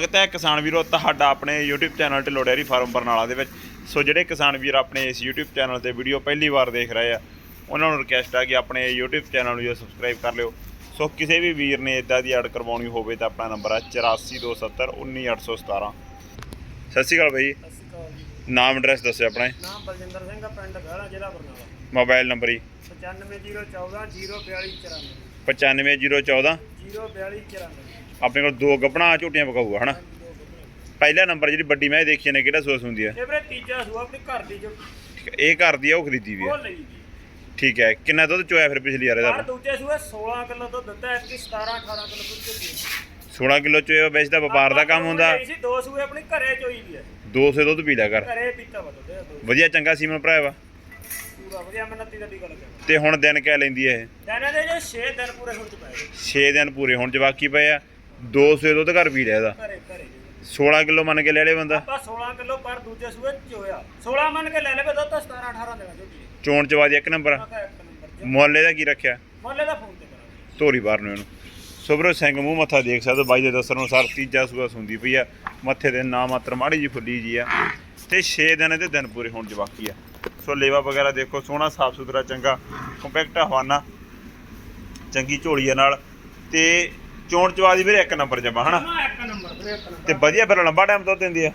ਸਵਾਗਤ ਹੈ ਕਿਸਾਨ ਵੀਰੋ ਤੁਹਾਡਾ ਆਪਣੇ YouTube channel Dhillon dairy farm Barnala ਦੇ ਵਿੱਚ। ਸੋ ਜਿਹੜੇ ਕਿਸਾਨ ਵੀਰ ਆਪਣੇ ਇਸ YouTube ਚੈਨਲ ਤੇ ਵੀਡੀਓ ਪਹਿਲੀ ਵਾਰ ਦੇਖ ਰਹੇ ਆ ਉਹਨਾਂ ਨੂੰ ਰਿਕਵੈਸਟ ਆ ਕਿ ਆਪਣੇ YouTube ਚੈਨਲ ਨੂੰ ਜੋ ਸਬਸਕ੍ਰਾਈਬ ਕਰ ਲਿਓ। ਸੋ ਕਿਸੇ ਵੀ ਵੀਰ ਨੇ ਇਦਾਂ ਦੀ ਐਡ ਕਰਵਾਉਣੀ ਹੋਵੇ ਤਾਂ ਆਪਣਾ ਨੰਬਰ ਹੈ 8427191817 ਸਤਿ ਸ਼੍ਰੀ ਅਕਾਲ ਬਾਈ। ਸਤਿ ਸ਼੍ਰੀ ਅਕਾਲ ਜੀ। ਨਾਮ ਐਡਰੈਸ ਦੱਸਿਓ ਆਪਣਾ। ਨਾਮ ਬਲਜਿੰਦਰ ਸਿੰਘ ਆ, ਪਿੰਡ ਗਾਲਾ ਜ਼ਿਲ੍ਹਾ ਬਰਨਾਲਾ। ਮੋਬਾਈਲ ਨੰਬਰ ਹੀ 95014 04294 95014 04294 ਆਪਣੇ ਕੋਲ ਦੋ ਗੱਪਣਾ ਝੋਟੀਆਂ ਪਕਾਊਗਾ ਹਨਾ? ਪਹਿਲਾ ਨੰਬਰ ਜਿਹੜੀ ਵੱਡੀ ਮੈਂ ਦੇਖੀ ਨੇ ਕਿਹੜਾ ਸੋਸ ਹੁੰਦੀ ਹੈ ਇਹ ਵੀਰੇ ਤੀਜਾ ਸੂਆ ਆਪਣੀ ਘਰ ਦੀ ਜੋ ਇਹ ਘਰ ਦੀ ਆ ਉਹ ਖਰੀਦੀ ਵੀ ਉਹ ਲਈ ਠੀਕ ਹੈ ਕਿੰਨਾ ਦੁੱਧ ਚੋਇਆ ਫਿਰ ਪਿਛਲੀ ਵਾਰ ਪਰ ਇਹਦਾ ਦੂਜੇ ਸੂਏ 16 ਕਿਲੋ ਦੁੱਧ ਦਿੱਤਾ ਐਤਕੀ 17 18 ਕਿਲੋ ਦੁੱਧ ਦਿੱਤੀ 16 ਕਿਲੋ ਚੋਇਆ ਵੈਸੇ ਤਾਂ ਵਪਾਰ ਦਾ ਕੰਮ ਹੁੰਦਾ। ਸੀ ਦੋ ਸੂਏ ਆਪਣੀ ਘਰੇ ਚੋਈ ਦੀ ਹੈ 200 ਦੁੱਧ ਪੀ ਲਿਆ ਕਰ। ਘਰੇ ਪੀਤਾ ਵਾ ਦੁੱਧ ਵਧੀਆ ਚੰਗਾ ਸੀਮਨ ਭਰਾਇਆ ਵਾ। ਪੂਰਾ ਵਧੀਆ ਮਿਹਨਤੀ ਦਾ ਦੀ ਗੱਲ ਕਰ ਤੇ ਹੁਣ ਦਿਨ ਕਹਿ ਲੈਂਦੀ ਇਹ? ਦਿਨਾਂ ਦੇ ਜੇ 6 ਦਿਨ ਪੂਰੇ ਹੁਣ ਚ ਪਏ ਜੀ। 6 ਦਿਨ ਪੂਰੇ ਹੁਣ ਜਵਾਕੀ ਪਏ ਆ। 200 ਦੁੱਧ ਘਰ ਲਿਆ ਇਹਦਾ ਘਰੇ ਘਰੇ। ਜੀ। 16 ਕਿਲੋ ਮੰਨ ਕੇ ਲੈ ਲੇ ਬੰਦਾ। ਆਪਾਂ 16 ਕਿਲੋ ਪਰ ਦੂਜੇ ਸੂਏ ਚੋਇਆ 16 ਮੰਨ ਕੇ ਲੈ ਲਵੇ ਦੁੱਧ ਤਾਂ 17 18 ਦੇਣਾ ਝੋਟੀ ਚੋਣ ਚਵਾਦੀ ਇੱਕ ਨੰਬਰ ਇੱਕ ਨੰਬਰ ਚ। ਮੁੱਲ ਇਹਦਾ ਕੀ ਰੱਖਿਆ? ਮੁੱਲੇ ਦਾ ਫੋਨ ਤੇ ਕਰਾਂਗੇ। ਧੋਰੀ ਬਾਹਰ ਨੂੰ ਇਹਨੂੰ। ਸੁਬਰੋ ਸਿੰਘ ਮੂੰਹ ਮੱਥਾ ਦੇਖ ਸਕਦੇ ਹੋ, ਬਾਈ ਦੇ ਦੱਸਣ ਅਨੁਸਾਰ ਤੀਜਾ ਸੂਆ ਸੁੰਦੀ ਪਈ ਆ। ਮੱਥੇ ਦੇ ਨਾ ਮਾਤਰ ਮਾੜੀ ਜੀ ਫੁੱਲੀ ਜੀ ਆ। ਤੇ 6 ਦਿਨ ਇਹਦੇ ਦਿਨ ਪੂਰੇ ਹੋਣ ਜਵਾਕੀ ਆ। ਸੋ ਲੇਵਾ ਵਗੈਰਾ ਦੇਖੋ ਸੋਹਣਾ ਸਾਫ਼ ਸੁਥਰਾ ਚੰਗਾ ਕੰਪੈਕਟ ਹਵਾਨਾ। ਚੰਗੀ ਝੋਲੀਆਂ ਨਾਲ। ਤੇ ਚੋਣ ਚਵਾਦੀ ਵੀਰੇ ਇੱਕ ਨੰਬਰ ਜਮਾ ਹਨਾ? ਨਾ ਇੱਕ ਨੰਬਰ ਵੀਰੇ ਇੱਕ ਨੰਬਰ। ਤੇ ਵਧੀਆ ਫਿਰ ਲੰਬਾ ਟਾਈਮ ਦੁੱਧ ਦਿੰਦੀ ਆ?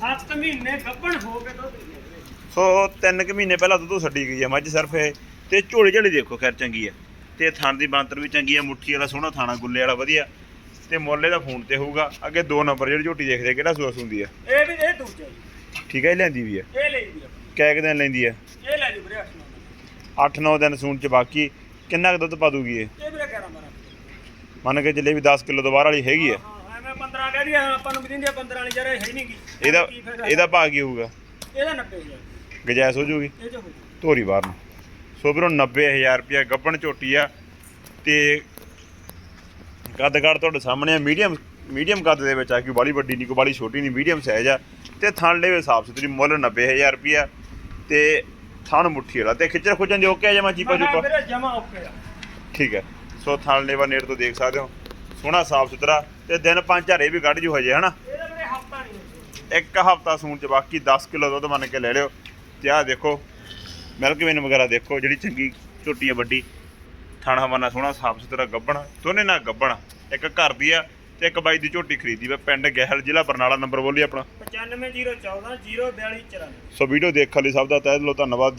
ਸੱਤ ਮਹੀਨੇ ਗੱਭਣ ਹੋ ਕੇ ਦੁੱਧ ਦਿੰਦੇ ਵੀਰੇ। ਸੋ ਤਿੰਨ ਕੁ ਮਹੀਨੇ ਪਹਿਲਾਂ ਦੁੱਧ ਛੱਡੀ ਗਈ ਆ ਮੱਝ ਸਿਰਫ ਇਹ। ਤੇ ਝੋਲੀ ਝੋਲੀ ਦੇਖੋ ਖੈਰ ਚੰਗੀ ਆ। ਤੇ ਥਣ ਦੀ ਬਾਂਤਰ ਵੀ ਚੰਗੀ ਆ ਮੁੱਠੀ ਵਾਲਾ ਸੋਹਣਾ ਥਾਣਾ ਗੁੱਲੇ ਵਾਲਾ ਵਧੀਆ। ਤੇ ਮੁੱਲੇ ਦਾ ਫੋਨ ਤੇ ਹੋਊਗਾ। ਅੱਗੇ ਦੋ ਨੰਬਰ ਜਿਹੜੀ ਝੋਟੀ ਦੇਖਦੇ ਆ, ਕਿਹੜਾ ਸੂਸ ਹੁੰਦੀ ਆ? ਇਹ ਵੀ ਇਹ ਦੂਜਾ ਜੀ। ਠੀਕ ਹੈ ਇਹ ਲੈਂਦੀ ਵੀ ਆ? ਇਹ ਲਈ ਵੀਰੇ ਕੈ ਕੁ ਦਿਨ ਲੈਂਦੀ ਆ? ਇਹ ਲੈ ਜੀ ਵੀਰੇ 8 8-9 ਦਿਨ। ਸੂਣ ਚ ਬਾਕੀ ਕਿੰਨਾ ਕੁ ਦੁੱਧ ਪਾ ਦੂਗੀ ਇਹ? ਇਹ ਵੀਰੇ 11 12 ਮੰਨ ਕੇ ਚੱਲੇ ਵੀ 10 ਕਿਲੋ ਤੋਂ ਬਾਹਰ ਵਾਲੀ ਹੈਗੀ ਹਾਂ ਐਵੇਂ 15 ਕਹਿ ਦਈਏ ਆਪਾਂ ਨੂੰ ਵੀ ਦਿੰਦੇ ਆ 15 ਵਾਲੀ ਯਾਰ ਇਹ ਹੈ ਨਹੀਂ ਗੀ। ਇਹਦਾ? ਇਹਦਾ ਭਾਅ ਕੀ ਹੋਊਗਾ? ਇਹਦਾ 90000 ਗਜੈਸ ਹੋ ਜੂਗੀ ਇਹ ਜੋ ਹੋ ਧੋਰੀ ਬਾਹਰ ਨੂੰ। ਸੋ ਵੀਰੋ 90000 ਰੁਪਿਆ ਗੱਬਣ ਝੋਟੀ ਆ। ਤੇ ਕੱਦ ਕਾਠ ਤੁਹਾਡੇ ਸਾਹਮਣੇ ਆ। ਮੀਡੀਅਮ ਮੀਡੀਅਮ ਕੱਦ ਦੇ ਵਿੱਚ ਆ ਕਿ ਬਾਲੀ ਵੱਡੀ ਨਹੀਂ ਕੋ ਬਾਲੀ ਛੋਟੀ ਨਹੀਂ ਮੀਡੀਅਮ ਸਾਈਜ਼ ਆ। ਤੇ ਥਣ ਲੈਵੇ ਸਾਫ਼ ਸੁਥਰੀ ਮੁੱਲ 90000 ਰੁਪਿਆ ਤੇ ਥਣ ਮੁੱਠੀ ਵਾਲਾ। ਤੇ ਖਿੱਚਰ ਖੁੱਚਣ ਜੋ ਕਿ ਜਮਾ ਚੀਪਾ ਚੂਪਾ? ਵੀਰੇ ਜਮਾ ਓਕੇ ਆ। ਠੀਕ ਹੈ ਸੋ ਥਣ ਲੈਵਾ ਨੇੜ ਤੋਂ ਦੇਖ ਸਕਦੇ ਹੋ। ਸੋਹਣਾ ਸਾਫ਼ ਸੁਥਰਾ ਤੇ ਦਿਨ ਪੰਜ ਹਰੇ ਵੀ ਕੱਢ ਜੂ ਹਜੇ ਹਨਾ। ਇੱਕ ਹਫਤਾ ਸੂਣ ਚ ਬਾਕੀ 10 ਕਿਲੋ ਦੁੱਧ ਮੰਨ ਕੇ ਲੈ ਲਿਓ। ਤੇ ਆਹ ਦੇਖੋ ਮਿਲਕ ਵੇਨ ਵਗੈਰਾ ਦੇਖੋ ਜਿਹੜੀ ਚੰਗੀ ਝੋਟੀ ਆ ਵੱਡੀ। ਥਣ ਹਵਾਨਾ ਸੋਹਣਾ ਸਾਫ਼ ਸੁਥਰਾ ਗੱਬਣ ਦੋਨੇ ਨਾਲ ਗੱਬਣ। ਇੱਕ ਘਰ ਦੀ ਆ ਤੇ ਇੱਕ ਬਾਈ ਦੀ ਝੋਟੀ ਖਰੀਦੀ ਵਾ ਪਿੰਡ ਗਹਿਲ ਜ਼ਿਲ੍ਹਾ ਬਰਨਾਲਾ ਨੰਬਰ ਬੋਲੀ ਆਪਣਾ। 95014 04294 ਸੋ ਵੀਡੀਓ ਦੇਖਣ ਲਈ ਸਭ ਦਾ ਤਹਿ ਦਿਲੋਂ ਧੰਨਵਾਦ।